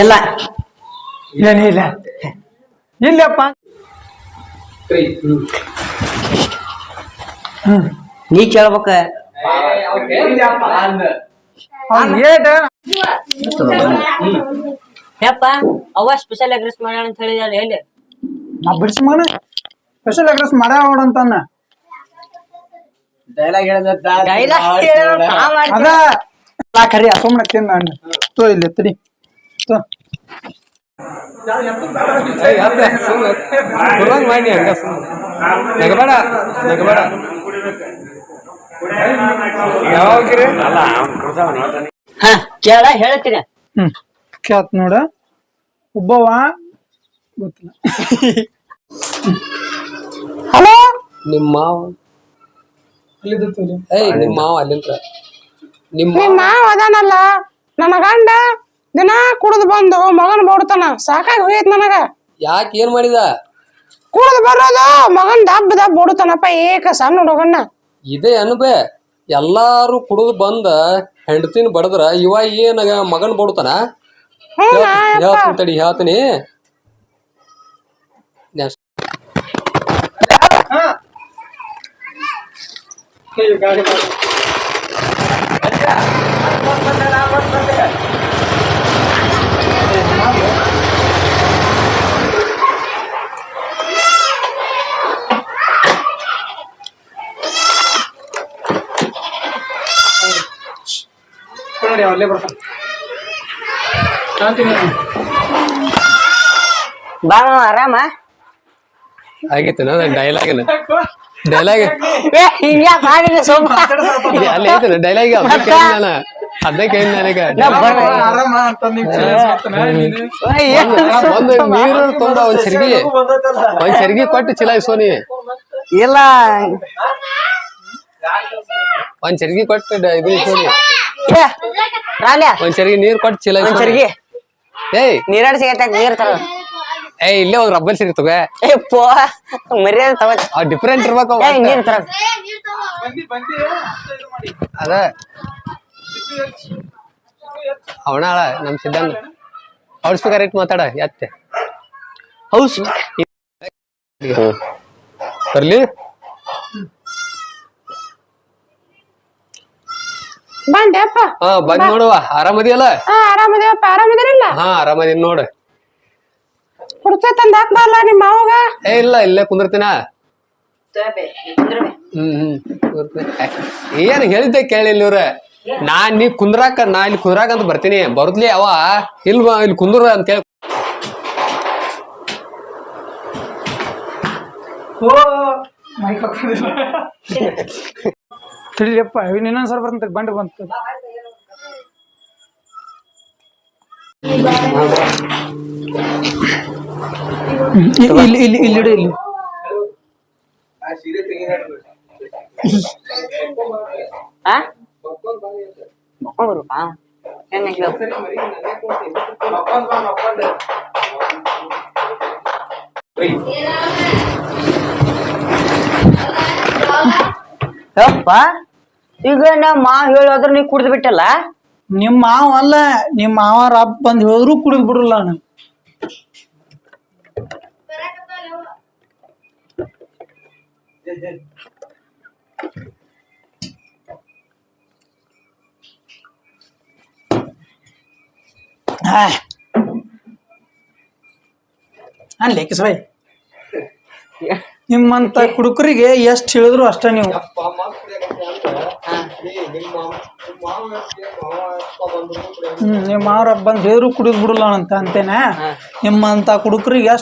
ಇಲ್ಲ. ಏನಿಲ್ಲ ಇಲ್ಲಪ್ಪ. ನೀ ಕೇಳ್ಬೇಕ. ಯಪ್ಪ ಅವ ಸ್ಪೆಷಲ್ ಅಗ್ರೆಸ್ ಮಾಡೋಣ ಅಂತ ಹೇಳಿದಾರೆ ಎಲ್ಲಿ? ನಾ ಬಿಡಿಸಿ ಮಗನ. ಸ್ಪೆಷಲ್ ಅಗ್ರೆಸ್ ಮಾಡ್ಯಾವ ಅಂತಾನ ಡೈಲಾಗ್ ಅದ ನಾ ಕರಿ ಸುಮ್ಮನೆ ತಿನ್ನ ಅಣ್ಣ ತೋ ಇಲ್ಲಿ ತಡಿ. ತೋ. ಮಾಡಿ ಹಂಗ ಸುಮ್ಮನೆ ನಗಬೇಡ ನಗಬೇಡ ಹಾ ಕೇಳ ಹೇಳ್ತೀನಿ. ಹ್ಮ್ ಕೇತ್ ನೋಡ. ಒಬ್ಬವ ಗೊತ್ತಿಲ್ಲ. ಹಲೋ? ನಿಮ್ಮ ಮಾವ. ಏಯ್ ನಿಮ್ಮ ಮಾವ ಅಲ್ಲಿಂದ. ನಿಮ್ಮ ನಿಮ್ ಮಾವ ಅದಾನಲ್ಲ ನನ್ನ ಗಂಡ ದಿನ ಕುಡಿದು ಬಂದು ಮಗನ್ ಬೋಡ್ತಾನ. ಸಾಕಾಗಿ ಹೋಯ್ತು ನನಗ. ಯಾಕೆ ಏನ್ ಮಾಡಿದ? ಕುಡಿದು ಬರೋದು ಮಗನ್ ದಬ್ಬ ದಬ್ಬ ಬೋಡ್ತಾನಪ್ಪ ಏಕ ಸಣ್ಣ ಹುಡುಗಣ್ಣ ಇದೇ ಅನ್ಬೆ ಎಲ್ಲಾರು ಕುಡಿದು ಬಂದ ಹೆಂಡತಿನ ಬಡದ್ರ ಇವ ಏನ ಮಗನ್ ಬಡ್ತಾನ? ಹೇಳ್ತೀನಿ ತಡಿ ಹೇಳ್ತೀನಿ. ನೆಕ್ಸ್ಟ್ ನೋಡಿ ಅಲ್ಲೇ ಬರ್ತಾನೆ ಕಾಂತೀನಿ ಬಾ ಮಾವ, ಆರಾಮ ನಾನು ಡೈಲಾಗ್ ಡೈಲಾಗ್ ಅಲ್ಲಿ ಐತೆ ಡೈಲಾಗ್ ನಾನು? ಅದನ್ನ ಕೇಳಿ ನನಗೆ ಒಂದು ನೀರು ತುಂಬ ಒಂದ್ ಸೆರ್ಗಿ. ಒಂದ್ ಸೆರ್ಗಿ ಕೊಟ್ಟು ಚಿಲಾಯಿಸೋನಿ ಇಲ್ಲ. ಒಂದ್ ಸೆರ್ಗಿ ಕೊಟ್ಟು ಡ- ಇದು ಇಸೋನಿ ಒಂದ್ ಸೆರ್ಗಿ ನೀರ್ ಕೊಟ್ಟು ಚಿಲಾಯಿಸೋನಿ ಏಯ್. ನೀರಾಡ್ ಸಿಗತ್ತ ನೀರ್ ತರ ಏಯ್ ಇಲ್ಲೇ ಹೋಗ್ ರಬ್ಬಲ್ ಸಿರಿ ತಗೋ ಏ ಪೋ. ಮರ್ಯಾದೆ ತಗೋ. ಆ ಡಿಫ್ರೆಂಟ್ ಇರ್ಬೇಕು. ಏ ನೀರ್ ತರ ಅದ. ಅವನಾಳ ನಮ್ ಸಿದ್ಧಾಂತ. ಹೌಸ್ ಸ್ಪೀಕರ್ ಇಟ್ಟು ಮಾತಾಡ ಎತ್ತೆ. ಹೌಸ್ ಬರ್ಲಿ. ಬಂದೆಪ್ಪ ಹಾ ಬಂದ್ ನೋಡುವ. ಆರಾಮದಿಯಲ್ಲ ಹಾ ಆರಾಮದಿಯಪ್ಪ ಆರಾಮದಿರಲ್ಲ ಹಾ ಆರಾಮದಿನ್ ನೋಡು. ಕುರ್ಚಿ ತಂದ ಹಾಕ್ಬಾರ್ಲ ನಿಮ್ಮ ಮಾವಗ? ಏ ಇಲ್ಲ ಇಲ್ಲೇ ಕುಂದಿರ್ತೀನ? ಹ್ಮ್ ಹ್ಮ್ ಕುಂದಿರ್ತೀನಿ. ಏ, ಏನ್ ಹೇಳಿದ್ದೆ ಕೇಳಿಲ್ಲ ಇವ್ರ? ನಾನ್ ನೀ ಕುಂದ್ರಾಕ ನಾ ಇಲ್ಲಿ ಕುಂದ್ರಾಕ ಅಂತ ಬರ್ತೀನಿ. ಬರುದ್ಲಿ ಅವ ಇಲ್ ಬಾ, ಇಲ್ಲಿ ಕುಂದ್ರ ಅಂತ ಹೇಳಿ ಓ ಮೈಕ್ ಹಾಕೋದಿಲ್ಲ ತಿಳಿಯಪ್ಪ ಇನ್ನೊಂದ್ ಸಲ ಬರ್ತಂತ ಬಂಡ್ ಬಂತು. ಇಲ್ಲಿ ಇಲ್ಲಿ ಇಲ್ಲಿ ಇಲ್ಲಿ ಇಡು, ಇಲ್ಲಿ ಹಾ ಮಕ್ಕೊಂಡ್ ಬರ್ಬೇಕಾ? ಏನ್ ಇದು? ಯಪ್ಪ ಈಗ ನಮ್ಮ ಮಾ ಹೇಳೋದ್ರ ನೀ ಕುಡ್ದು ಬಿಟ್ಟಲ್ಲ ನಿಮ್ಮ ಮಾವ ಅಲ್ಲ ನಿಮ್ಮ ಮಾವ ರಬ್ ಬಂದ್ ಹೇಳಿದ್ರು ಕುಡಿದ್ ಬಿಡ್ರಲ್ಲ ನಾನು ಅನ್ಲಿ ಭಾಯ್ ನಿಮ್ಮಂತ ಕುಡುಕರಿಗೆ ಎಷ್ಟು ಹೇಳಿದ್ರು ಅಷ್ಟೇ ನೀವು. ಹ್ಮ್ ನಿಮ್ಮ ಮಾವ್ರ ಬಂದ್ ಹೇಳಿದ್ರು ಕುಡಿದ್ ಬಿಡಲ್ಲ ಅಂತ ಅಂತೇನೆ. ನಿಮ್ಮಂತ ಕುಡುಕರಿಗೆ